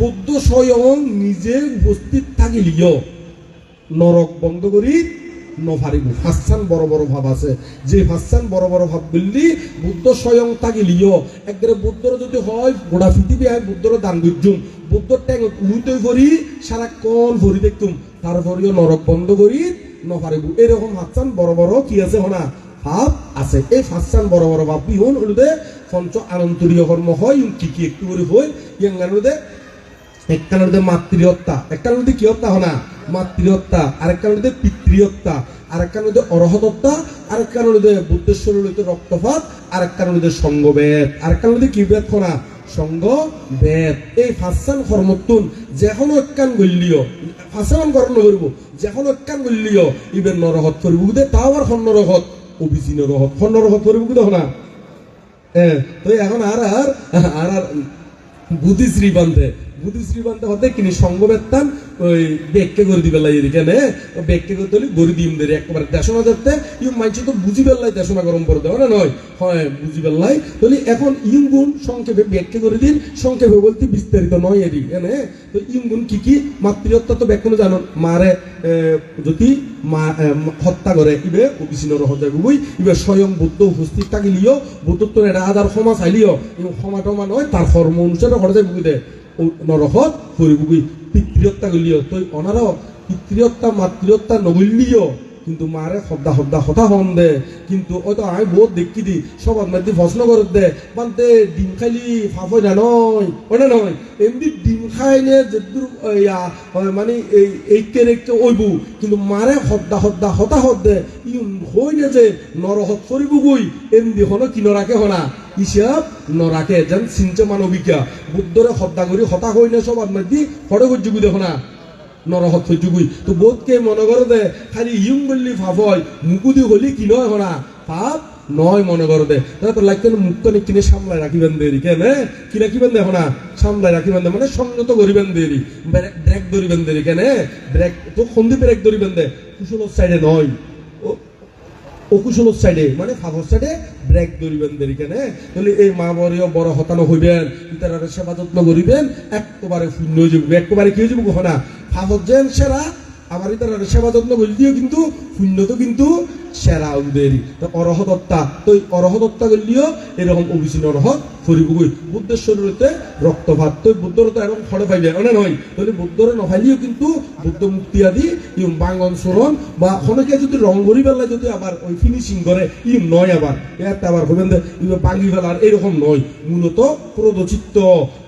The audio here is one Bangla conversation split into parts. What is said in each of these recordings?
বুদ্ধ স্বয়ং নিজে উপস্থিত থাকিলিও। নরক বন্ধ করি নফারিব। ফাঁসান বড় বড় ভাব আছে। যে ফাঁসান বড় বড় ভাব বললি, বুদ্ধ স্বয়ং থাকিলিও। একবারে বুদ্ধর যদি হয়, গোড়া পৃথিবী হয়, বুদ্ধর দান গুজুম বুদ্ধর ট্যাং উইতই করি সারাক্ষণ ভরি দেখতুম। তারপরেও নরক বন্ধ করি নফারিব। এরকম ফাঁসান বড় বড় কি আছে হনা? ভাব আছে। এই ফাঁসান বড় বড় ভাব বিহন হলুদে পঞ্চ আনন্তরীয় কর্ম হয় কি কি একটু করে হই ইয়াঙ্গানুদে একখানে মাতৃহত্যা। একখানে কি হত্যা হনা মাতৃহত্যা আরেকখানে পিতৃহত্যা আরেকখানে অরহতত্তা আরেকখানে বুদ্ধেশ্বর রক্তপাত আরেকখানে সঙ্গবেদ। আরেকখানে কি বেদ খনা সঙ্গ বেদ এই ফাঁসান কর্মতুন যেখন একখান গল্লিও ফাঁসান কর্ম করব যেখন একখান গল্লিও, ইবেন নরহত করব দে তাও আর খন নরহত অভিচি নরহত খন নরহত করব দেখো না? হ্যাঁ তো এখন আর আর আর আর বুদ্ধি শ্রীবান্ধে বুদ্ধি শ্রীবান্ধে হতে সঙ্গবেত্তান ওই করে দিবে লাই হলে গড়ি দিম দেরি, একেবারে দেশনা দেখতে ইউ তো বুঝি দেশনা গরম করে দেওয়া না নয়? হয় বুঝি তাহলে এখন সংক্ষেপে করে দিন, সংক্ষেপে বলতে বিস্তারিত নয় তো কি কি? মাতৃহত্যা তো ব্যাখ্যা জানো? মারে যদি মা হত্যা করে, ইবে হত্যা গুবই ইবে স্বয়ং বুদ্ধ উপস্থিত থাকিলিও, বুদ্ধত্ব এটা আধার ক্ষমা চাইলিও। ক্ষমা টমা নয়, তার কর্ম অনুসারে বুঝে নরহত হরিবুগি পিতৃহত্যা গলিও তই অনার পিতৃহত্যা মাতৃহত্যা নগলিও কিন্তু মারে হদ্দা হদ্দা হতা হন দে। কিন্তু ওই তো আমি বহুত দেখি দি। সবার মধ্যে প্রশ্ন করে দে। মানতে ডিম খাইলি, ফাফই না নয় ওই না নয়। এমনি ডিম খাইলে যেদূর মানে এই এই কেরেক্টে ওইবু। কিন্তু মারে হদ্দা হদ্দা হতা হদ দে। ই হই না যে নরহত করিব গই। এমনি হনো কি নরাকে হনা? হিসাব নরাকে যেন চিন্তা মানবিকা বুদ্ধরে হত্যা করি হতা হই না সবার মধ্যে হরে গজ্জুগি দেখো না নরহত হইজুগুই তো মনে দে, খালি ইউং ভাব মুকুদি হলি কি নয় হনা? পাপ নয় মনে করে দে। কিনে সামলায় রাখিবেন দেরি কেন কি রাখিবেন না? সামলায় রাখিবেন দে মানে সংযত করিবেন দেরি ব্রেক ধরিবেন দেরি কেন ব্রেক তো সন্ধি ব্রেক ধরিবেন দে। কুশল সাইডে নয় ও- অকুশল সাইডে মানে ফাফর সাইডে ব্রেক ধরিবেন দেরি কেনে তাহলে এই মা বড় হতানো হইবেন তারা সেবা যত্ন করিবেন একেবারে শূন্য হয়ে যাবে একেবারে কি হয়ে যাব কখনা ফাফর যেন সেরা আবার তারা সেবা যত্ন বলি দিও কিন্তু তো কিন্তু সেরা অরহদত্তা। তো এই অরহদত্তা এরকম শরীরতে রক্তপাত তো বুদ্ধর তো এরকম অনে নয়। তাহলে বুদ্ধরে নফাইলিও কিন্তু বুদ্ধ মুক্তি আদি বাঙ্গন সরণ বা অনেকে যদি রং যদি আবার ওই ফিনিশিং করে নয় আবার। একটা আবার হবেন বাঙ্গি এরকম নয়। মূলত ক্রোধচিত্ত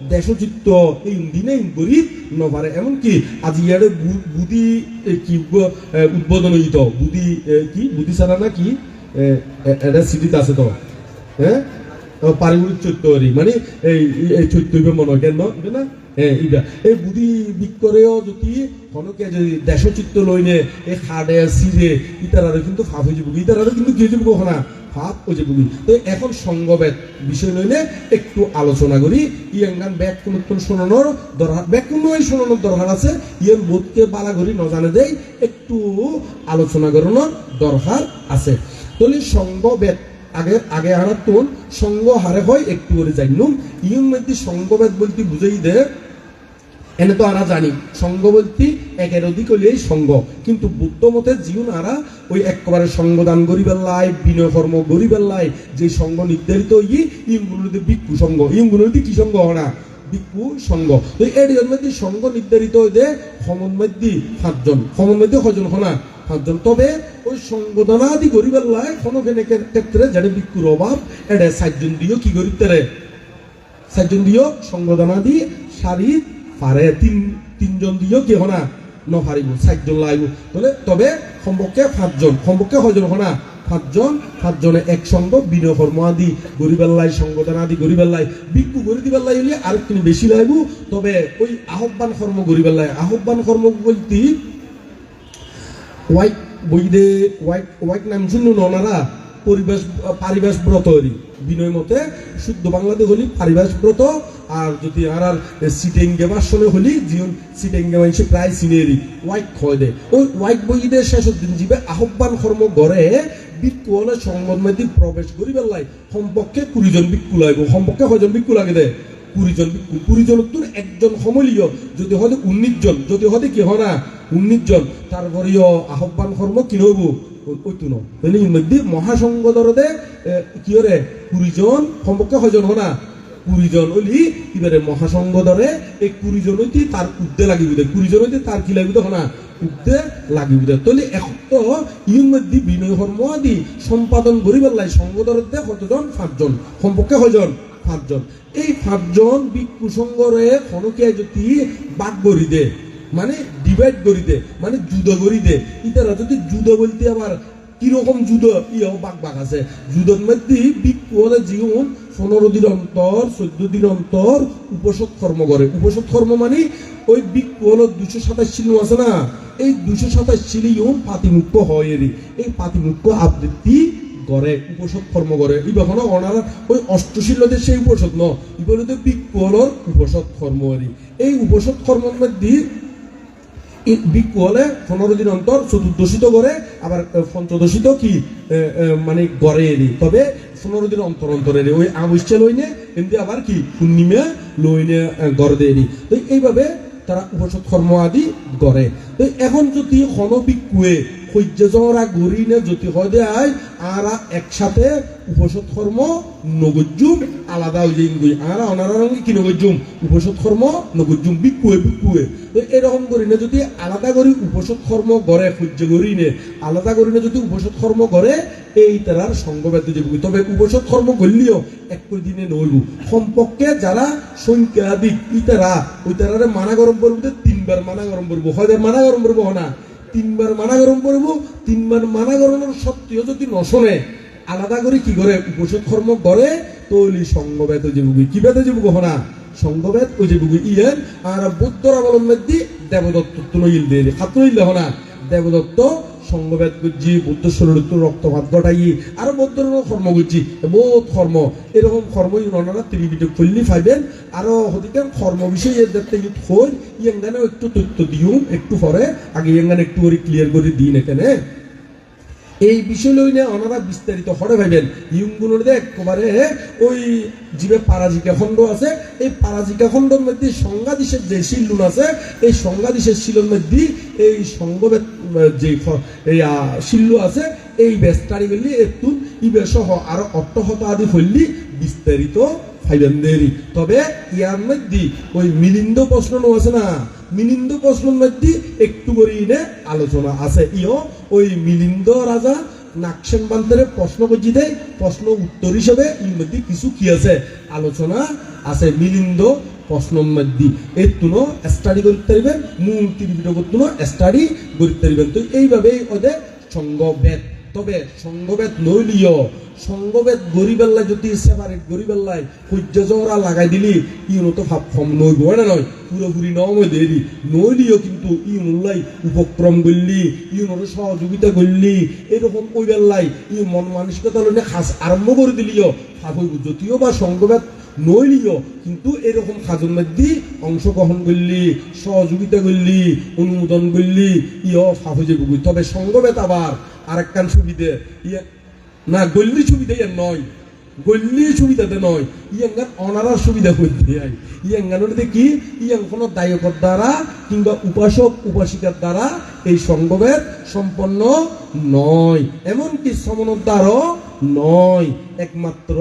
দেশচিত্ত এই দিনে গরিব নপারে এমনকি আজি ইয়ারে বু- বুদ্ধি কি উদ্বোধন হইত বুদ্ধি কি বুদ্ধি ছাড়া না কি এ, এ- এটা সিটিতে আছে তো। হ্যাঁ? পারিবারিক চৈত্যরি মানে এই এই চৈত্য মনে কেন? না? হ্যাঁ ইটা এই বুদ্ধি বিক্করেও যদি হনকে যদি দেশচিত্ত লইনে এই খাড়ে সিরে ইতারারে কিন্তু ফাপ হয়ে যাব ইতারারে কিন্তু হয়ে যাব না ফাপ হয়ে তো এখন সঙ্গবেদ বিষয় লইনে একটু আলোচনা করি। ইয়াঙ্গান ব্যাগ কোন কোন শোনানোর দরকার ব্যাগ কোন শোনানোর দরকার আছে। ইয়ান বোধকে বালা করি নজানে দেয় একটু আলোচনা করানোর দরকার আছে। তাহলে সঙ্গবেদ আগে আগে আনার তুন সঙ্গ হারে হয়, একটু করে জানুম ইয়ং মধ্যে সঙ্গবেদ বলতে বুঝাই দে। এনে তো আরা জানি সঙ্গ বলতে একের অধিক হলেই সঙ্গ কিন্তু বুদ্ধ মতে জীবন আরা ওই একেবারে সঙ্গদান গরিবের লাই, বিনয় কর্ম গরিবের লাই, যে সঙ্গ নির্ধারিত ই ইমগুলোতে ভিক্ষু সঙ্গ ইমগুলোতে কি সঙ্গ হনা? ভিক্ষু সঙ্গ তো এর মধ্যে সঙ্গ নির্ধারিত হইতে সমন মধ্যে সাতজন। সমন মধ্যে কজন হনা? পাঁচজন তবে ওই সঙ্গদানাদি গরিবের লাই কোনো ক্ষেত্রে যেটা ভিক্ষুর অভাব এটা সাতজন দিও কি গরিব তারে? চারজন দিও সংগদানাদি শাড়ি পারে তিন, তিনজন দিও কি হনা? নপারিব চারজন লাইব। তবে তবে সম্পর্কে পাঁচজন সম্পর্কে হয়জন হনা? পাঁচজন পাঁচজনে একসঙ্গ বিনয় কর্ম আদি গরিবেল্লাই সংগঠন আদি গরিবেল্লাই বিক্ষু গরি দিবেল্লাই হলে আর বেশি লাইব। তবে ওই আহ্বান কর্ম গরিবেল্লাই আহ্বান কর্ম বলতে হোয়াইট বইদে নাম ওনারা পরিবেশ, পারিবেশ ব্রত বিনয় মতে শুদ্ধ বাংলাতে হলি পারিবেশ ব্রত, আর যদি আর আর সিটেং গেবার সময় হলি জীবন সিটেং গে মানুষ প্রায় সিনেরি, হোয়াইট খয় দে। ওই হোয়াইট বইদের শেষের দিন যাবে আহ্বান কর্ম গড়ে বিক্ষু হলে সংবাদ মাধ্যম প্রবেশ করি পেলাই সম্পর্কে কুড়িজন বিক্ষু লাগবে সম্পর্কে কয়জন বিক্ষু লাগে দে? কুড়ি জন কুড়ি জন উত্তর একজন সমলীয়। যদি হতে উনিশ জন, যদি হতে কি হয় না? উনিশ জন। তারপরেও আহ্বান কর্ম কি হইব ওইতো ন তাহলে এর মধ্যে মহাসংঘ দরদে কি হরে কুড়ি জন সম্পর্কে হয়জন হনা? কুড়ি জন হলি এবারে মহাসংঘ দরে এই কুড়ি জন হইতে তার উদ্দে লাগিব দে। কুড়ি জন হইতে তার কি লাগিব হনা? উদ্দে লাগিব দে। তাহলে এখন তো ইউর মধ্যে বিনয় কর্ম আদি সম্পাদন করি পেলাই সংঘ দরদে কতজন? পাঁচজন। সম্পর্কে হয়জন পাঁচজন এই পাঁচজন সংঘরে খনকিয়া যদি বাদ করি দে মানে ডিভাইড করি দে মানে যুদ্ধ করি দে, ইতারা যদি যুদ্ধ বলতে আবার কীরকম যুদ্ধ ইয়ে বাক বাক আছে। যুদ্ধের মধ্যে ভিক্ষু হলে জীবন পনেরো দিন অন্তর, চোদ্দ দিন অন্তর উপসদ কর্ম করে। উপসদ কর্ম মানে ওই ভিক্ষু হলো দুশো সাতাশ ছিল আছে না? এই দুশো সাতাশ ছিলি ইউন পাতিমুক্ত হয় এরি এই পাতিমুক্ত আবৃত্তি করে উপসদ কর্ম করে ইবাখন অনারা ওই অষ্টশীলতে সেই উপসদ ন ইবলতে বিজ্ঞলর উপসদ কর্ম এরি। এই উপসদ কর্মের মধ্যে ভিক্ষু হলে পনেরো দিন অন্তর চতুর্দশিত করে আবার পঞ্চদশিত কি মানে গড়ে এলি তবে পনেরো দিন অন্তর অন্তর ওই আবশ্যে লইনে এমনি আবার কি পূর্ণিমা লইনে আহ, গড় দিয়ে এলি তো এইভাবে তারা উপসদ কর্ম আদি করে তো এখন যদি হন ভিক্ষুয়ে সহ্য জহরা গড়ি নে যদি হয় দেয় আরা একসাথে উপসদ কর্ম নগজ্জুম, আলাদা হয়ে যাই গই আরা অনারা রঙে কি নগজ্জুম কর্ম নগজ্জুম বিকুয়ে বিকুয়ে তো এরকম করি না যদি আলাদা করি উপসদ কর্ম করে সহ্য করি নে আলাদা করি না যদি উপসদ কর্ম করে এই তারার সঙ্গবেদ যাবি। তবে উপসদ কর্ম করলেও এক দিনে নইব সম্পর্কে যারা সংখ্যাধিক ইতারা ওই তারারে মানা গরম করব তিনবার মানা গরম করব হয় মানা গরম করব না তিনবার মানা গরম করব তিনবার মানা গরমের সত্ত্বেও যদি নশনে, আলাদা করে কি করে? উপসদ কর্ম করে, তৈলি সঙ্গবেদ যেবুগি। কি বেদে যেবুগ হনা সঙ্গবেদ ও যেবুগি ইয়ের। আর বুদ্ধর অবলম্বের দি দেবদত্ত তুলইল দিয়ে খাতুইল হনা দেবদত্ত সঙ্গভেদ করছি বুদ্ধ শরীর রক্তপাত ঘটাই, আর বৌদ্ধ কর্ম করছি বহুত কর্ম এরকম কর্ম ওনারা ত্রিবিট খুললি পাইবেন আরও হতিকে কর্ম বিষয়ে দেখতে হই ইয়াঙ্গানে একটু তথ্য দিও, একটু পরে আগে ইয়াঙ্গানে একটু করে ক্লিয়ার করে দিন এখানে এই বিষয় লইনে ওনারা বিস্তারিত হরে ভাইবেন। ইয়ুংগুলোর একেবারে ওই জীবে পারাজিকা খণ্ড আছে। এই পারাজিকা খণ্ডের মধ্যে সংজ্ঞাদিশের যে শিলুন আছে, এই সংজ্ঞাদিশের শিলুর মধ্যে এই সংগবেদ যে শিল্লু আছে, এই বেস্তারি বললি একটু ইবে সহ আরও অট্টহত আদি ফললি বিস্তারিত ফাইবেন দেরি তবে ইয়ার মধ্যে ওই মিলিন্দ প্রশ্ন আছে না মিলিন্দ প্রশ্নের মধ্যে একটু করে ইনে আলোচনা আছে ইও ওই মিলিন্দ রাজা নাকশেন বান্তরে প্রশ্ন করছি দেয় প্রশ্ন উত্তর হিসেবে এর মধ্যে কিছু কি আছে আলোচনা আছে মিলিন্দ প্রশ্নের মধ্যে এর তুনো স্টাডি করতে পারবেন মূল ত্রিপিটক তুনো স্টাডি করতে পারবেন তো এইভাবেই ওদের সঙ্গবেদ তবে সঙ্গবেদ নইলিও সঙ্গবেদ গরিবেল্লাই যদি সেপারেট গরিবেল্লাই সূর্য জোড়া লাগাই দিলি, ইউনো তো ভাব কম নইব, হয় না নয়? পুরোপুরি নময় দেরি নইলিও কিন্তু ইউনুল্লাই উপক্রম করলি, ইউনোর সহযোগিতা করলি, এরকম ওই বেল্লাই ই মন মানসিকতা লইনে খাস আরম্ভ করে দিলিও। ভাব যদিও বা সঙ্গবেদ নইলিও, কিন্তু এরকম খাজুর মধ্যে অংশগ্রহণ করলি, সহযোগিতা করলি, অনুমোদন করলি, ইয় ফাফু যাবি তবে সঙ্গবেদ আবার আরেকখান সুবিধে ইয়ে না, গল্লি সুবিধা ইয়ার নয়। গল্লি সুবিধাতে নয়। ইয়াঙ্গান অনারার সুবিধা করতে হয় ইয়াঙ্গানোর কি? ইয়াং কোনো দায়কর দ্বারা কিংবা উপাসক, উপাসিকার দ্বারা এই সঙ্গবেদ সম্পন্ন নয়। এমনকি সমনের দ্বারাও নয়। একমাত্র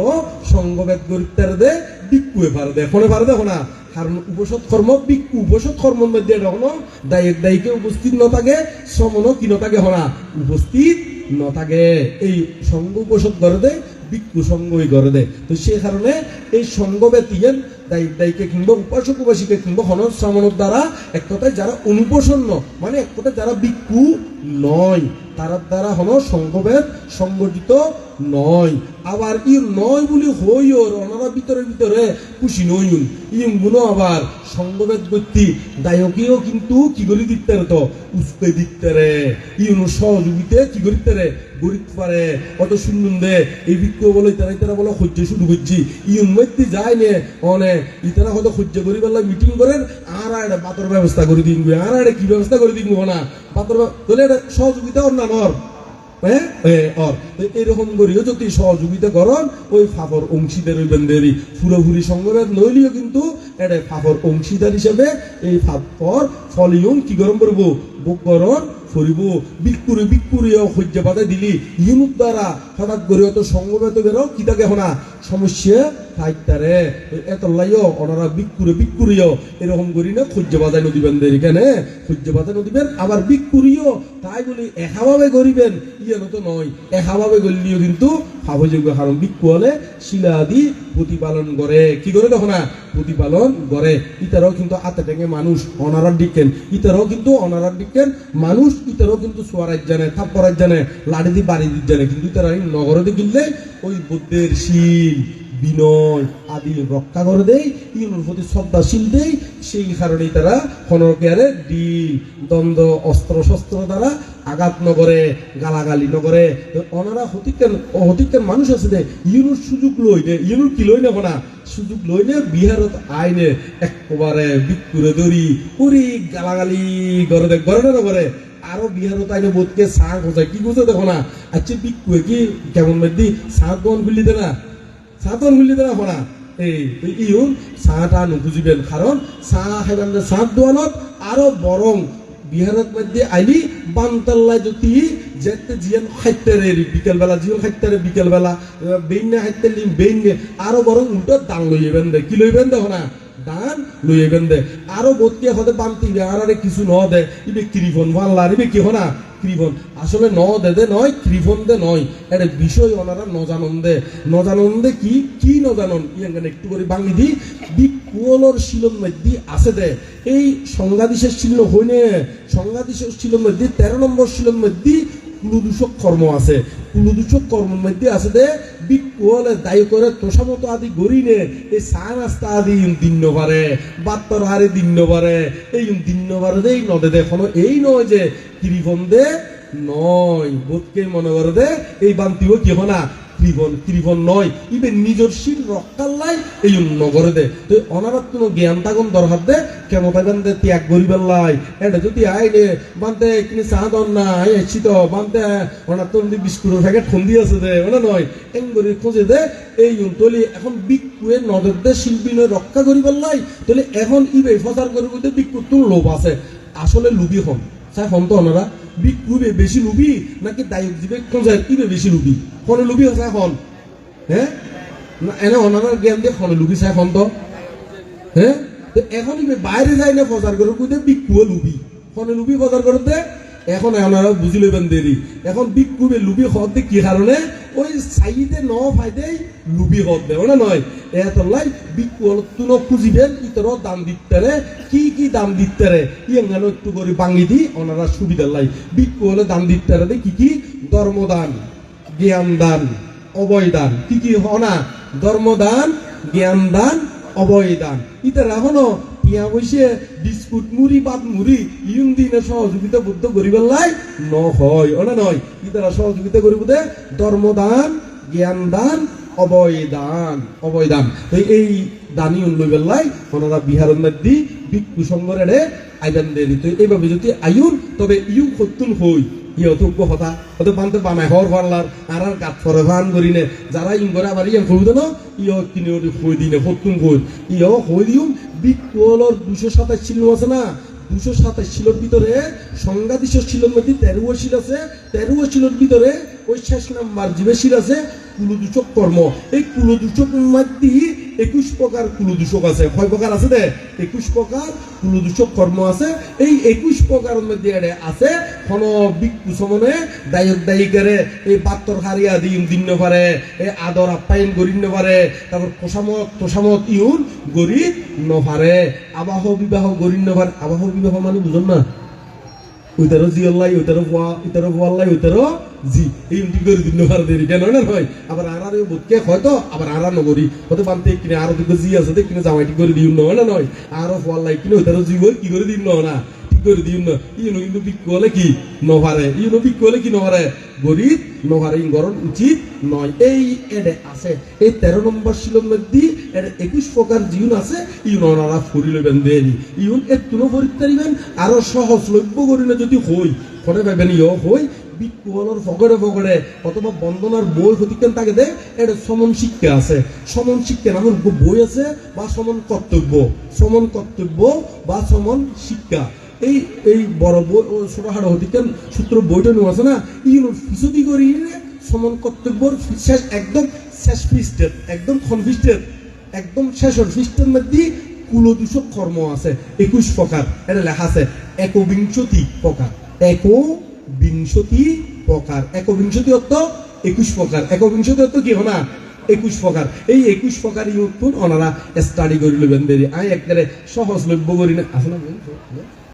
সংগবেদ গরিতার দে বিক্ষুয়ে পারে দে ফোনে পারে দেখো না কারণ উপসদ কর্ম বিক্ষু উপসদ কর্মের মধ্যে এখনও দায়ক দায়ীকে উপস্থিত ন থাকে সমনও কি ন থাকে হনা উপস্থিত ন থাকে এই সঙ্গ উপসদ করে দেয় বিক্ষু সঙ্গই করে দেয় তো সে কারণে এই তিয়েন মানে সংগঠিত নয় আবার ই নয় বলি ভিতরে ভিতরে খুশি আবার কিন্তু কি দিতে তো উস্তে দিতে রে সহযোগিতে কি করিতে রে গরিত পারে দে, এই বলে তারা বলে শুরু করছি মধ্যে ইতারা হয়তো সহ্য করি বেলা মিটিং করেন, আর একটা বাতর ব্যবস্থা করে দিন আর একটা কি ব্যবস্থা করে দিন না? বাতর তাহলে এটা সহযোগিতা অন্যান্য হ্যাঁ? এরকম করিও যদি সহযোগিতা করন, ওই ফাফর অংশীদার হইবেন দেরি। পুরোপুরি সংগ্রহ নইলেও কিন্তু এটা ফাফর অংশীদার হিসেবে এই ফাফর ফলিউন কি গরম করব? বুকরণ ফুরিব বিকুরে বিকুরিও সহ্য বাধা দিলি। ইউনুর দ্বারা হঠাৎ করে অত সংগত বেরো কি থাকে হনা? সমস্যা থাকতারে এত লাইও ওনারা বিকুরে বিকুরিও এরকম করি না আবার বিকুরিও তাই বলি একাভাবে করিবেন ইয়ে তো নয়। একাভাবে করলিও কিন্তু ভাবযোগ্য কারণ বিক্ষু শিলা আদি প্রতিপালন করে। কি করে দেখো না? প্রতিপালন করে। ইতারাও কিন্তু আতে টেঙে মানুষ অনারার দিকেন ইতারাও কিন্তু অনারার দিকেন মানুষ ইতারাও কিন্তু সোয়ারাজ জানে থাপ্পরাজ জানে লাড়ি দি বাড়ি দি জানে, কিন্তু তারা এই নগরে গিললে ওই বুদ্ধের শিল, বিনয় আদি রক্ষা করে দেয়, ইউনোর প্রতি শ্রদ্ধাশীল দেয়, সেই কারণেই তারা হনরকেয়ারে ডিল, দ্বন্দ্ব অস্ত্র শস্ত্র দ্বারা আঘাত নগরে, গালাগালি নগরে, অনারা হতিকেন হতিকেন মানুষ আছে দে ইউনুর সুযোগ লই দে ইউনুর কি লই নেব না সুযোগ লই নে, বিহারত আইনে একবারে বিকুরে দরি পুরি গালাগালি করে দে করে না নগরে আরও বিহারত আইনে বোধকে সাঁ খোঁজায় কি খোঁজে দেখো না? আচ্ছা বিকুয়ে কি? কেমন মেদি সাঁ দোয়ান খুললি দে না সাতন গুলি দেওয়া পড়া এই ইউন চাহটা নুখুজিবেন কারণ চাহ খাইবেন চাহ দোয়ানত। আরও বরং বিহারের মধ্যে আইলি বানতাল্লা যদি যেতে জিয়ান খাইতে বিকেল বেলা জিয়ন খাইতে বিকেল বেলা বেইনে খাইতে লিম বেইনে আরও বরং উল্টো দান লইবেন দে। কি লইবেন দেখো না? দান লইবেন দে। আরও বতকে হতে বানতি আর কিছু ন দে। ইবে কিরিফন ভাল্লার ইবে কি হনা কৃপন আসলে ন দে দে নয় কৃপন দে নয়। এটা বিষয় ওনারা নজানন দে। নজানন দে কি? কি নজানন? ইয়াঙ্গান একটু করে বাঙি দি। বিকুয়লর শিলন মধ্যে আছে দে। এই সংঘাদিশের শিল হইনে। সংঘাদিশের শিলন মধ্যে তেরো নম্বর শিলন মধ্যে কুলুদূষক কর্ম আছে। কুলুদূষক কর্মের মধ্যে আছে দে বিকুয়লে দায়ী করে তোষামতো আদি গরিনে এই চা নাস্তা আদি দিন পারে বাত্তর হারে দিন পারে এই দিন পারে দে এই নদে দেখো এই নয় যে কৃপন দে নয়, বোধকে মনে করে দে, এই বান্তিও কি না কৃপন কৃপন নয়। ইবে নিজের শিল লাই এই নগরে দে। তো অনারাত কোনো জ্ঞান থাকুন দরকার দে কেমন থাকেন দে, ত্যাগ করিবার লাই। এটা যদি আইনে বানতে কিনে চা দন না তো বানতে ওনার তো বিস্কুটের প্যাকেট খুন্দি আছে দে ওনা নয় এং করে খোঁজে দে, এই তলি এখন বিকুয়ে নজর দে শিল্পী রক্ষা করিবার লাই। তাহলে এখন ইবে প্রচার করিব দে বিকুর তোর লোভ আছে। আসলে লুবি হন। চাই হন তো ওনারা বিকুবে বেশি লুবি নাকি দায়ক কোন যায় ইবে বেশি লুবি কোনে লুবি চাই হন? হ্যাঁ? এনে ওনারা জ্ঞান দিয়ে ফলে লুবি চাই হন তো হ্যাঁ তো এখন বাইরে যাই না প্রচার করে কুদে বিকুয়ে লুবি। কোনে লুবি প্রচার করতে এখন ওনারা বুঝি লইবেন দেরি এখন বিকুবে লুবি হতে কি কারণে ওই সাইডে ন ফাইদে লুবি হত দেও না নয় এত লাই বিকুল তুনো খুঁজিবেন ইতর দাম দিতে কি কি দাম দিতে ইয়াঙ্গানো একটু করে বাঙি দি ওনারা সুবিধা লাই। বিকুলে দাম দিতে কি কি? ধর্মদান জ্ঞান দান অবয় দান কি কি হনা ধর্মদান জ্ঞান দান অবয় দান ইতারা এখনও টিয়া বসে বিস্কুট মুড়ি বাদ মুড়ি ইউন দিনে সহযোগিতা বুদ্ধ করিবার লাই নহয় ওনা নয়। ইতারা সহযোগিতা করিব দে ধর্মদান জ্ঞান দান অবয় দান অবয় দান তো এই দানি উল্লইবার লাই ওনারা বিহারের মধ্যে বিক্ষু সংগরে আইবেন দেরি। এইভাবে যদি আইউন তবে ইউ সত্যুন হই। ইহত কথা হতে পানতে বানাই হর হরলার আর আর গাত ফরে ভান করি নে যারা ইন করে আবার ইয়ান কইব না ইহ কিনে ওটি কই দিনে সত্যুন খুঁজ ইহ কই দিউম বিকলর দুশো সাতাশ ছিল আছে না। দুশো সাতাশ শিলোর ভিতরে সংজ্ঞা সংঘাদিশ শিলোর মধ্যে তেরো শিল আছে তেরো শিলোর ভিতরে ওই শেষ নাম্বার জীবে শিল আছে কুলদূষক কর্ম। এই কুলদূষক মধ্যে একুশ প্রকার কুলদূষক আছে। কয় প্রকার আছে দে? একুশ প্রকার কুলদূষক কর্ম আছে। এই একুশ প্রকারের মধ্যে আছে, কোন বিক্ষু সমনে দায়ক দায়িকারে এই বাত্তর হারিয়া দিন দিন পারে এই আদর আপ্যায়ন করিন পারে তারপর পোষামত তোষামত ইউন গরিব নভারে, আবাহ বিবাহ, গরিব নভার, আবাহ বিবাহ মানে বুঝুন না? ওইটারও জি আল্লাহ, ওইটারও বোয়া ওইটারও বুয়া আল্লাহ, ওইটারও জি। এই উল্টি করে দিন নভার দেরি কেন না নয় আবার আর আর বুধকে হয়তো আবার আর নগরি। হতে পারতে কিনে আরও দিকে জি আছে কিনে জামাইটি করে দিন নয় না নয়? আরও ফুয়াল লাই কিনে ওইটারও জি হই কি করে দিন না? ঠিক করে দিন না ইনো কিন্তু বিক্ষ হলে কি? নভারে ইনো বিক্ষ হলে কি গরিব ইঙ্গরণ উচিত নয়। এই এডে আছে। এই তেরো নম্বর এডে একুশ প্রকার জিউন আছে। ইউন ওনারা লইবেন ইউন ফরিত পারিবেন আরও সহজলভ্য যদি হই। ফলে পাবেন ইয় হই বিক্ষুহলের ফগড়ে ফগড়ে অথবা বন্দনার বই হতিকেন তাকে দে এটা সমন শিক্ষা আছে। সমন শিক্ষা নামের বই আছে, বা সমন কর্তব্য। সমন কর্তব্য বা সমন শিক্ষা। এই এই বড় বই ছোট হতিকেন সূত্র বইটা নেওয়া আছে না? ইউনোর ফিসুদি করি সমন কর্তব্যর শেষ, একদম শেষ পৃষ্ঠের একদম কনফিস্টের একদম শেষের পৃষ্ঠের মধ্যে কুলদূষক কর্ম আছে, একুশ প্রকার। এটা লেখা আছে একবিংশতি প্রকার। একবিংশতি প্রকার। একবিংশতি অর্থ একুশ প্রকার। একবিংশতি অর্থ কি হনা? একুশ প্রকার। এই একুশ প্রকার ইউথ ওনারা স্টাডি করে লবেন দেরি আমি একবারে সহজলভ্য করি না। না বই?